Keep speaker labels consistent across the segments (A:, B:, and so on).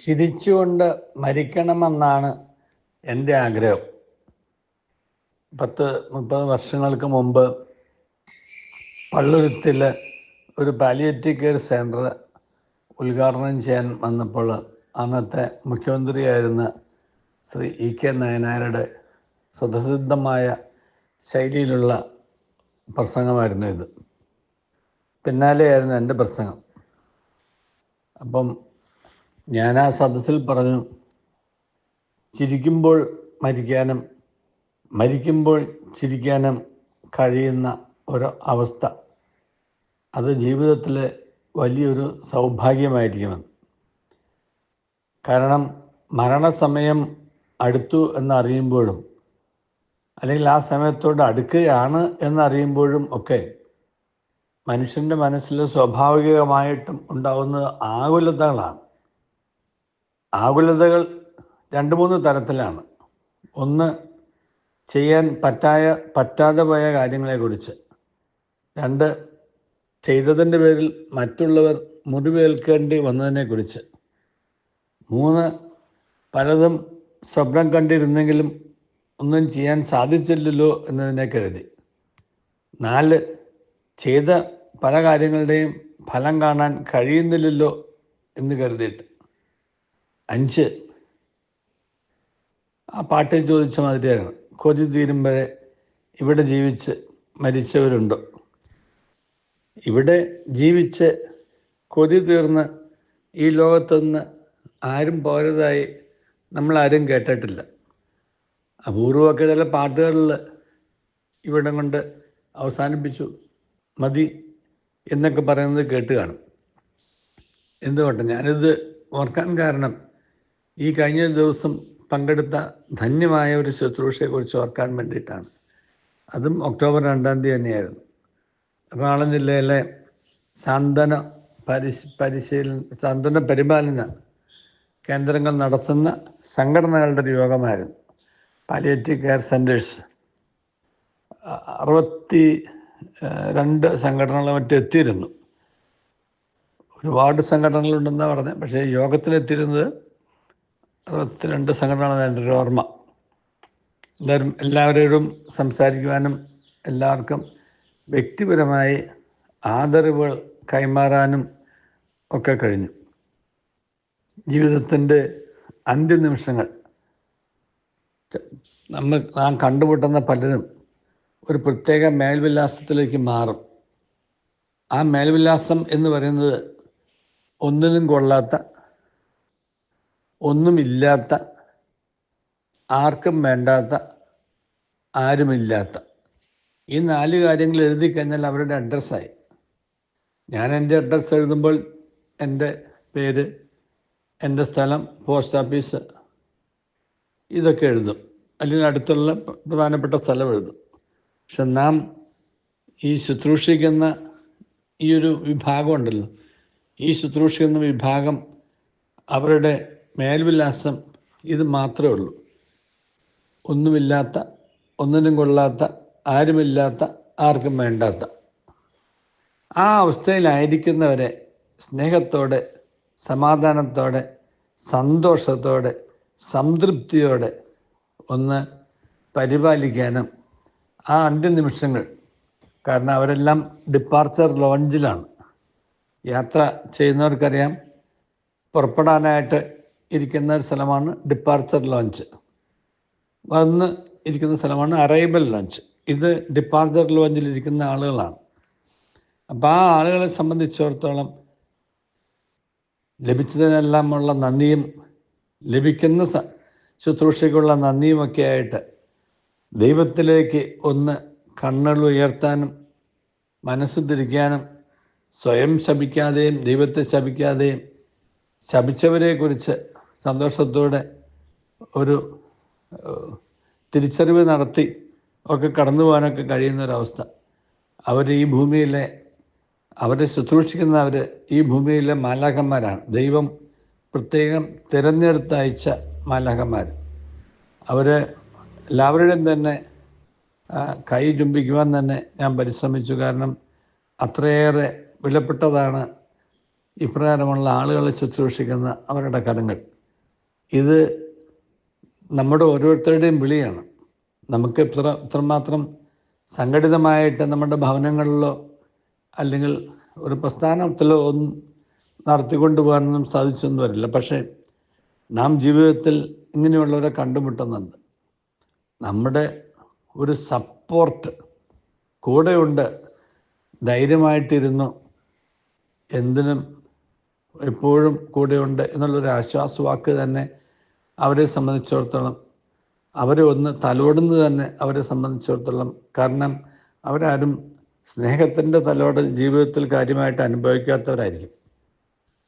A: ചിരിച്ചുകൊണ്ട് മരിക്കണമെന്നാണ് എന്റെ ആഗ്രഹം. പത്ത് മുപ്പത് വർഷങ്ങൾക്ക് മുമ്പ് പള്ളുരുത്തിൽ ഒരു പാലിയേറ്റീവ് കെയർ സെന്റർ ഉദ്ഘാടനം ചെയ്യാൻ വന്നപ്പോൾ അന്നത്തെ മുഖ്യമന്ത്രിയായിരുന്ന ശ്രീ ഇ കെ നയനാരുടെ സ്വതസിദ്ധമായ ശൈലിയിലുള്ള പ്രസംഗമായിരുന്നു ഇത്. പിന്നാലെയായിരുന്നു എന്റെ പ്രസംഗം. അപ്പം ഞാൻ ആ സദസ്സിൽ പറഞ്ഞു ചിരിക്കുമ്പോൾ മരിക്കാനും മരിക്കുമ്പോൾ ചിരിക്കാനും കഴിയുന്ന ഒരു അവസ്ഥ. അത് ജീവിതത്തിലെ വലിയൊരു സൗഭാഗ്യമായിരിക്കുമെന്ന് കാരണം മരണസമയം അടുത്തു എന്നറിയുമ്പോഴും അല്ലെങ്കിൽ ആ സമയത്തോട് അടുക്കുകയാണ് എന്നറിയുമ്പോഴും ഒക്കെ മനുഷ്യന്റെ മനസ്സിൽ സ്വാഭാവികമായിട്ടും ഉണ്ടാകുന്നത് ആകുലതകളാണ്. ആകുലതകൾ രണ്ട് മൂന്ന് തരത്തിലാണ്. ഒന്ന് ചെയ്യാൻ പറ്റായ പറ്റാതെ പോയ കാര്യങ്ങളെക്കുറിച്ച്. രണ്ട് ചെയ്തതിന്റെ പേരിൽ മറ്റുള്ളവർ മുറിവേൽക്കേണ്ടി വന്നതിനെക്കുറിച്ച്. മൂന്ന് പലതും സ്വപ്നം കണ്ടിരുന്നെങ്കിലും ഒന്നും ചെയ്യാൻ സാധിച്ചില്ലല്ലോ എന്നതിനെ കരുതി. നാല് ചെയ്ത പല കാര്യങ്ങളുടെയും ഫലം കാണാൻ കഴിയുന്നില്ലല്ലോ എന്ന് കരുതിയിട്ട്. അഞ്ച്. ആ പാട്ടിൽ ചോദിച്ച മാതിരിയാണ്. കൊതി തീരും വരെ ഇവിടെ ജീവിച്ച് മരിച്ചവരുണ്ടോ? ഇവിടെ ജീവിച്ച് കൊതി തീർന്ന് ഈ ലോകത്തുനിന്ന് ആരും പോരതായി നമ്മളാരും കേട്ടിട്ടില്ല. അപൂർവമൊക്കെ ചില പാട്ടുകളിൽ ഇവിടം കൊണ്ട് അവസാനിപ്പിച്ചു. മതി എന്നൊക്കെ പറയുന്നത് കേട്ട് കാണും. എന്തുകൊണ്ട്? ഞാനിത് ഓർക്കാൻ കാരണം ഈ കഴിഞ്ഞ ദിവസം പങ്കെടുത്ത ധന്യമായ ഒരു ശുശ്രൂഷയെക്കുറിച്ച് ഓർക്കാൻ വേണ്ടിയിട്ടാണ്. അതും ഒക്ടോബർ രണ്ടാം തീയതി തന്നെയായിരുന്നു. എറണാകുളം ജില്ലയിലെ സാന്ത്വന പരിശ് പരിശീലന സാന്ത്വന പരിപാലന കേന്ദ്രങ്ങൾ നടത്തുന്ന സംഘടനകളുടെ ഒരു യോഗമായിരുന്നു. പാലിയേറ്റീവ് കെയർ സെന്റേഴ്സ് അറുപത്തി രണ്ട് സംഘടനകൾ മറ്റും എത്തിയിരുന്നു. ഒരുപാട് സംഘടനകളുണ്ടെന്നാണ് പറഞ്ഞത് പക്ഷേ യോഗത്തിലെത്തിയിരുന്നത് അറുപത്തിരണ്ട് സംഘടനകളാണ് എന്റെ ഒരു ഓർമ്മ. എല്ലാവരും എല്ലാവരോടും സംസാരിക്കുവാനും എല്ലാവർക്കും വ്യക്തിപരമായി ആദരവുകൾ കൈമാറാനും ഒക്കെ കഴിഞ്ഞു. ജീവിതത്തിന്റെ അന്ത്യനിമിഷങ്ങൾ നമ്മൾ നാം കണ്ടുമുട്ടുന്ന പലരും ഒരു പ്രത്യേക മേൽവിലാസത്തിലേക്ക് മാറും. ആ മേൽവിലാസം എന്ന് പറയുന്നത് ഒന്നിനും കൊള്ളാത്ത ഒന്നുമില്ലാത്ത ആർക്കും വേണ്ടാത്ത ആരുമില്ലാത്ത. ഈ നാല് കാര്യങ്ങൾ എഴുതി കഴിഞ്ഞാൽ അവരുടെ അഡ്രസ്സായി ഞാൻ എന്റെ അഡ്രസ്സ് എഴുതുമ്പോൾ എന്റെ പേര് എന്റെ സ്ഥലം പോസ്റ്റ് ഓഫീസ് ഇതൊക്കെ എഴുതും. അല്ലെങ്കിൽ അടുത്തുള്ള പ്രധാനപ്പെട്ട സ്ഥലം എഴുതും. പക്ഷെ നാം ഈ ശുശ്രൂഷിക്കുന്ന ഈ ഒരു വിഭാഗമുണ്ടല്ലോ ഈ ശുശ്രൂഷിക്കുന്ന വിഭാഗം അവരുടെ മേൽവിലാസം ഇത് മാത്രമേ ഉള്ളൂ. ഒന്നുമില്ലാത്ത ഒന്നിനും കൊള്ളാത്ത ആരുമില്ലാത്ത ആർക്കും വേണ്ടാത്ത. ആ അവസ്ഥയിലായിരിക്കുന്നവരെ സ്നേഹത്തോടെ സമാധാനത്തോടെ സന്തോഷത്തോടെ സംതൃപ്തിയോടെ ഒന്ന് പരിപാലിക്കാനും ആ അന്ത്യനിമിഷങ്ങൾ കാരണം അവരെല്ലാം ഡിപ്പാർച്ചർ ലോഞ്ചിലാണ് യാത്ര ചെയ്യുന്നവർക്കറിയാം പുറപ്പെടാനായിട്ട് ഇരിക്കുന്ന ഒരു സ്ഥലമാണ് ഡിപ്പാർച്ചർ ലോഞ്ച് വന്ന് ഇരിക്കുന്ന സ്ഥലമാണ് അറൈവൽ ലോഞ്ച് ഇത് ഡിപ്പാർച്ചർ ലോഞ്ചിൽ ഇരിക്കുന്ന ആളുകളാണ്. അപ്പോൾ ആ ആളുകളെ സംബന്ധിച്ചിടത്തോളം ലഭിച്ചതിനെല്ലാമുള്ള നന്ദിയും ലഭിക്കുന്ന ശുശ്രൂഷയ്ക്കുള്ള നന്ദിയുമൊക്കെ ആയിട്ട് ദൈവത്തിലേക്ക് ഒന്ന് കണ്ണുകൾ ഉയർത്താനും മനസ്സ് തിരിക്കാനും സ്വയം ശപിക്കാതെയും ദൈവത്തെ ശപിക്കാതെയും ശപിച്ചവരെക്കുറിച്ച് സന്തോഷത്തോടെ ഒരു തിരിച്ചറിവ് നടത്തി ഒക്കെ കടന്നു പോകാനൊക്കെ കഴിയുന്ന ഒരവസ്ഥ അവർ ഈ ഭൂമിയിലെ അവരെ ശുശ്രൂഷിക്കുന്നവർ ഈ ഭൂമിയിലെ മാലാഖന്മാരാണ് ദൈവം പ്രത്യേകം തിരഞ്ഞെടുത്തയച്ച മാലാഖന്മാർ അവർ എല്ലാവരുടെയും തന്നെ കൈ ചുംബിക്കുവാൻ തന്നെ ഞാൻ പരിശ്രമിച്ചു. കാരണം അത്രയേറെ വിലപ്പെട്ടതാണ് ഇപ്രകാരമുള്ള ആളുകളെ ശുശ്രൂഷിക്കുന്ന അവരുടെ കരങ്ങൾ. ഇത് നമ്മുടെ ഓരോരുത്തരുടെയും വിളിയാണ്. നമുക്ക് ഇത്ര ഇത്രമാത്രം സംഘടിതമായിട്ട് നമ്മുടെ ഭവനങ്ങളിലോ അല്ലെങ്കിൽ ഒരു പ്രസ്ഥാനത്തിലോ ഒന്നും നടത്തിക്കൊണ്ടു പോകാനൊന്നും സാധിച്ചൊന്നും വരില്ല. പക്ഷേ നാം ജീവിതത്തിൽ ഇങ്ങനെയുള്ളവരെ കണ്ടുമുട്ടുന്നുണ്ട്. നമ്മുടെ ഒരു സപ്പോർട്ട് കൂടെയുണ്ട്. ധൈര്യമായിട്ടിരുന്നു. എന്തിനും എപ്പോഴും കൂടെയുണ്ട് എന്നുള്ളൊരു ആശ്വാസവാക്ക് തന്നെ അവരെ സംബന്ധിച്ചിടത്തോളം അവരെ ഒന്ന് തലോടുന്നത് തന്നെ അവരെ സംബന്ധിച്ചിടത്തോളം. കാരണം അവരാരും സ്നേഹത്തിന്റെ തലോടൽ ജീവിതത്തിൽ കാര്യമായിട്ട് അനുഭവിക്കാത്തവരായിരിക്കും.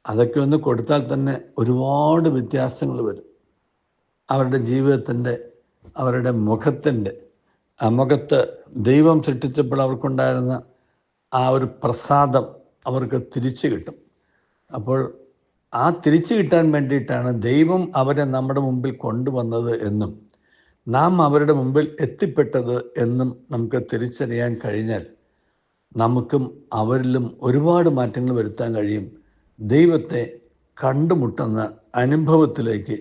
A: അതൊക്കെ ഒന്ന് കൊടുത്താൽ തന്നെ ഒരുപാട് വ്യത്യാസങ്ങൾ വരും. അവരുടെ ജീവിതത്തിന്റെ അവരുടെ മുഖത്തിന്റെ ആ മുഖത്ത് ദൈവം സൃഷ്ടിച്ചപ്പോൾ അവർക്കുണ്ടായിരുന്ന ആ ഒരു പ്രസാദം അവർക്ക് തിരിച്ചു കിട്ടും. അപ്പോൾ ആ തിരിച്ചു കിട്ടാൻ വേണ്ടിയിട്ടാണ് ദൈവം അവരെ നമ്മുടെ മുമ്പിൽ കൊണ്ടുവന്നത് എന്നും നാം അവരുടെ മുമ്പിൽ എത്തിപ്പെട്ടത് എന്നും നമുക്ക് തിരിച്ചറിയാൻ കഴിഞ്ഞാൽ നമുക്കും അവരിലും ഒരുപാട് മാറ്റങ്ങൾ വരുത്താൻ കഴിയും. ദൈവത്തെ കണ്ടുമുട്ടുന്ന അനുഭവത്തിലേക്ക്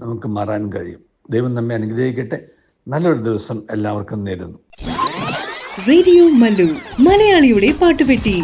A: നമുക്ക് മാറാൻ കഴിയും. ദൈവം നമ്മെ അനുഗ്രഹിക്കട്ടെ. നല്ലൊരു ദിവസം എല്ലാവർക്കും നേരുന്നു.
B: റേഡിയോ മലയാളിയുടെ പാട്ടുപെട്ടി.